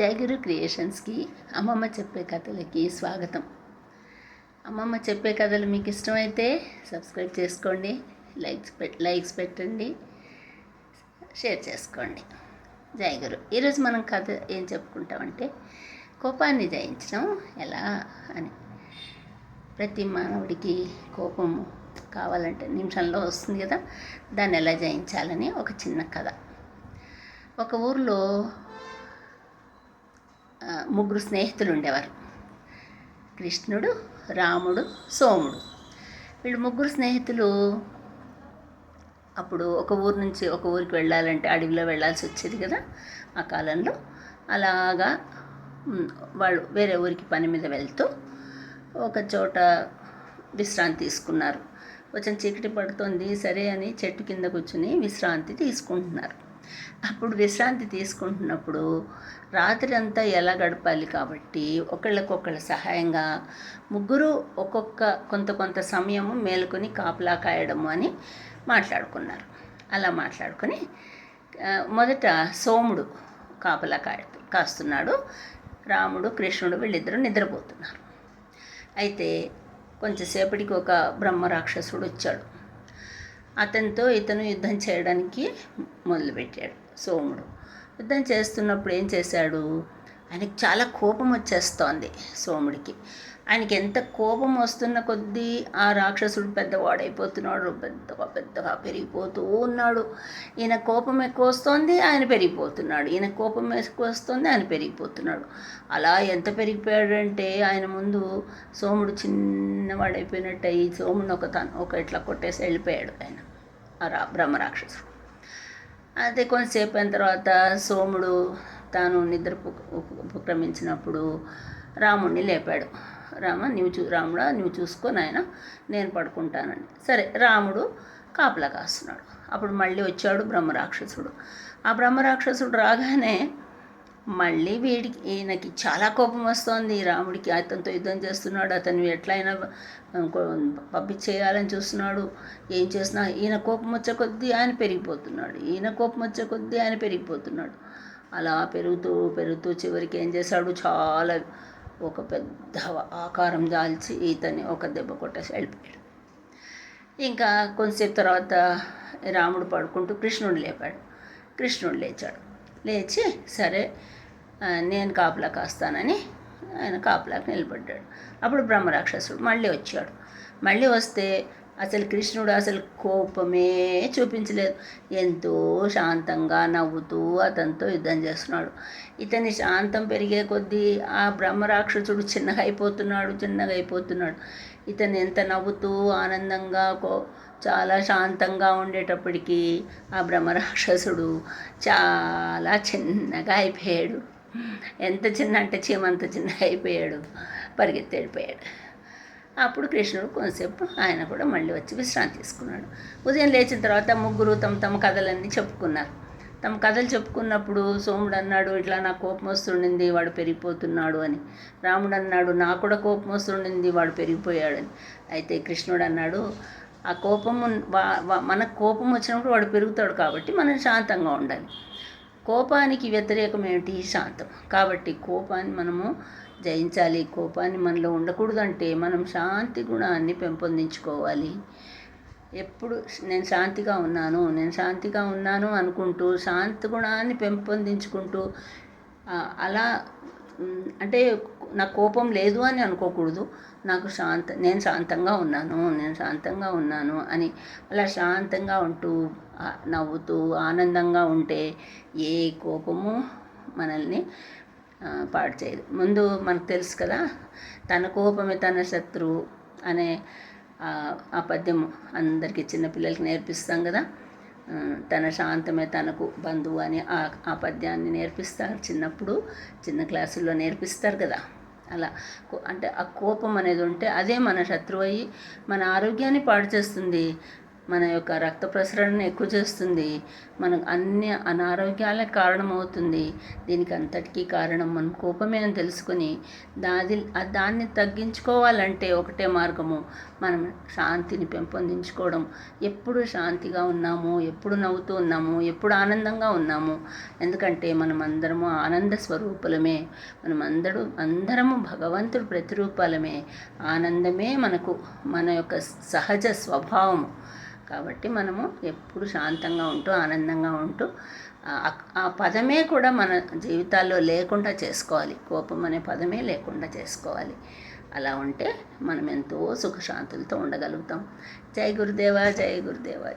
జయగురు క్రియేషన్స్కి అమ్మమ్మ చెప్పే కథలకి స్వాగతం. అమ్మమ్మ చెప్పే కథలు మీకు ఇష్టమైతే సబ్స్క్రైబ్ చేసుకోండి లైక్స్ పెట్ లైక్స్ పెట్టండి షేర్ చేసుకోండి. జయగురు ఈరోజు మనం కథ ఏం చెప్పుకుంటామంటే కోపాన్ని జయించడం ఎలా అని. ప్రతి మానవుడికి కోపం కావాలంటే నిమిషంలో వస్తుంది కదా దాన్ని ఎలా జయించాలని ఒక చిన్న కథ. ఒక ఊర్లో ముగ్గురు స్నేహితులు ఉండేవారు. కృష్ణుడు రాముడు సోముడు. వీళ్ళు ముగ్గురు స్నేహితులు అప్పుడు ఒక ఊరు నుంచి ఒక ఊరికి వెళ్ళాలంటే అడవిలో వెళ్ళాల్సి వచ్చేది కదా ఆ కాలంలో. అలాగా వాళ్ళు వేరే ఊరికి పని మీద వెళ్తూ ఒక చోట విశ్రాంతి తీసుకున్నారు. కొంచెం చీకటి పడుతుంది సరే అని చెట్టు కింద కూర్చుని విశ్రాంతి తీసుకుంటున్నారు. అప్పుడు విశ్రాంతి తీసుకుంటున్నప్పుడు రాత్రి అంతా ఎలా గడపాలి కాబట్టి ఒకళ్ళకొకళ్ళ సహాయంగా ముగ్గురు ఒక్కొక్క కొంత కొంత సమయము మేలుకొని కాపలా కాయడము అని మాట్లాడుకున్నారు. అలా మాట్లాడుకొని మొదట సోముడు కాపలా కాయ కాస్తున్నాడు. రాముడు కృష్ణుడు వీళ్ళిద్దరూ నిద్రపోతున్నారు. అయితే కొంచెంసేపటికి ఒక బ్రహ్మ రాక్షసుడు వచ్చాడు. అతనితో ఇతను యుద్ధం చేయడానికి మొదలుపెట్టాడు సోముడు. యుద్ధం చేస్తున్నప్పుడు ఏం చేశాడు? ఆయనకి చాలా కోపం వచ్చేస్తోంది సోముడికి. ఆయనకి ఎంత కోపం వస్తున్న కొద్దీ ఆ రాక్షసుడు పెద్దవాడైపోతున్నాడు పెద్దగా పెద్దగా పెరిగిపోతూ ఉన్నాడు. ఈయన కోపం ఎక్కువ వస్తోంది ఆయన పెరిగిపోతున్నాడు. ఈయన కోపం ఎక్కువ వస్తుంది ఆయన పెరిగిపోతున్నాడు. అలా ఎంత పెరిగిపోయాడంటే ఆయన ముందు సోముడు చిన్నవాడైపోయినట్టు అయ్యి సోముడిని ఒక తను ఒక ఇట్లా కొట్టేసి వెళ్ళిపోయాడు ఆయన ఆ రా బ్రహ్మరాక్షసుడు అదే కొంతసేపు అయిన తర్వాత సోముడు తాను నిద్ర ఉపక్రమించినప్పుడు రాముణ్ణి లేపాడు. రామ నువ్వు చూ రాముడా నువ్వు చూసుకొని ఆయన నేను పడుకుంటానండి. సరే రాముడు కాపలా కాస్తున్నాడు. అప్పుడు మళ్ళీ వచ్చాడు బ్రహ్మరాక్షసుడు. ఆ బ్రహ్మరాక్షసుడు రాగానే మళ్ళీ వీడికి ఈయనకి చాలా కోపం వస్తోంది. రాముడికి అతనితో యుద్ధం చేస్తున్నాడు. అతను ఎట్లయినా పంపించేయాలని చూస్తున్నాడు. ఏం చేసినా ఈయన కోపం వచ్చే కొద్దీ ఆయన పెరిగిపోతున్నాడు. ఈయన కోపం వచ్చే కొద్దీ ఆయన పెరిగిపోతున్నాడు. అలా పెరుగుతూ పెరుగుతూ చివరికి ఏం చేశాడు? చాలా ఒక పెద్ద ఆకారం దాల్చి ఈతని ఒక దెబ్బ కొట్టేసి వెళ్ళిపోయాడు. ఇంకా కొంతసేపు తర్వాత రాముడు పడుకుంటూ కృష్ణుడు లేపాడు. కృష్ణుడు లేచాడు. లేచి సరే నేను కాపలా కాస్తానని ఆయన కాపలాకి నిలబడ్డాడు. అప్పుడు బ్రహ్మరాక్షసుడు మళ్ళీ వచ్చాడు. మళ్ళీ వస్తే అసలు కృష్ణుడు అసలు కోపమే చూపించలేదు. ఎంతో శాంతంగా నవ్వుతూ అతనితో యుద్ధం చేస్తున్నాడు. ఇతని శాంతం పెరిగే కొద్దీ ఆ బ్రహ్మరాక్షసుడు చిన్నగా అయిపోతున్నాడు చిన్నగా అయిపోతున్నాడు ఇతను ఎంత నవ్వుతూ ఆనందంగా కో చాలా శాంతంగా ఉండేటప్పటికీ ఆ బ్రహ్మరాక్షసుడు చాలా చిన్నగా అయిపోయాడు ఎంత చిన్న అంటే చీమంత చిన్నగా అయిపోయాడు పరిగెత్తి వెళ్ళిపోయాడు అప్పుడు కృష్ణుడు కొంతసేపు ఆయన కూడా మళ్ళీ వచ్చి విశ్రాంతి తీసుకున్నాడు. ఉదయం లేచిన తర్వాత ముగ్గురు తమ తమ కథలన్నీ చెప్పుకున్నారు. తమ కథలు చెప్పుకున్నప్పుడు సోముడు అన్నాడు ఇట్లా నా కోపం వస్తుండింది వాడు పెరిగిపోతున్నాడు అని. రాముడు అన్నాడు నాకు కూడా కోపం వస్తుండింది వాడు పెరిగిపోయాడని అయితే కృష్ణుడు అన్నాడు ఆ కోపము వా- మనకు కోపం వచ్చినప్పుడు వాడు పెరుగుతాడు కాబట్టి మనం శాంతంగా ఉండాలి. కోపానికి వ్యతిరేకం ఏమిటి? శాంతం. కాబట్టి కోపాన్ని మనము జయించాలి. కోపాన్ని మనలో ఉండకూడదంటే మనం శాంతి గుణాన్ని పెంపొందించుకోవాలి. ఎప్పుడు నేను శాంతిగా ఉన్నాను నేను శాంతిగా ఉన్నాను అనుకుంటూ శాంతి గుణాన్ని పెంపొందించుకుంటూ అలా అంటే నాకు కోపం లేదు అని అనుకోకూడదు. నాకు శాంత నేను శాంతంగా ఉన్నాను నేను శాంతంగా ఉన్నాను అని అలా శాంతంగా ఉంటూ నవ్వుతూ ఆనందంగా ఉంటే ఏ కోపము మనల్ని పాడు చేయదు. ముందు మనకు తెలుసు కదా తన కోపమే తన శత్రువు అనే ఆ, పద్యము పద్యం అందరికీ చిన్నపిల్లలకి నేర్పిస్తాం కదా. తన శాంతమే తనకు బంధువు అని ఆ ఆ పద్యాన్ని నేర్పిస్తారు చిన్నప్పుడు చిన్న క్లాసుల్లో నేర్పిస్తారు కదా. అలా కో- అంటే ఆ కోపం అనేది ఉంటే అదే మన శత్రువు అయ్యి మన ఆరోగ్యాన్ని పాడు చేస్తుంది. మన యొక్క రక్త ప్రసరణను ఎక్కువ చేస్తుంది. మనకు అన్ని అనారోగ్యాలకు కారణమవుతుంది. దీనికి అంతటికీ కారణం మనం కోపమే అని తెలుసుకొని దాది దాన్ని తగ్గించుకోవాలంటే ఒకటే మార్గము. మనం శాంతిని పెంపొందించుకోవడం. ఎప్పుడు శాంతిగా ఉన్నాము ఎప్పుడు నవ్వుతూ ఉన్నాము ఎప్పుడు ఆనందంగా ఉన్నాము. ఎందుకంటే మనం అందరము ఆనంద స్వరూపులమే. మనం అందరూ అందరము భగవంతుడు ప్రతిరూపాలమే. ఆనందమే మనకు మన యొక్క సహజ స్వభావము. కాబట్టి మనము ఎప్పుడు శాంతంగా ఉంటూ ఆనందంగా ఉంటూ ఆ- పదమే కూడా మన జీవితాల్లో లేకుండా చేసుకోవాలి. కోపం అనే పదమే లేకుండా చేసుకోవాలి. అలా ఉంటే మనం ఎంతో సుఖశాంతులతో ఉండగలుగుతాం. జై గురుదేవా జై గురుదేవా.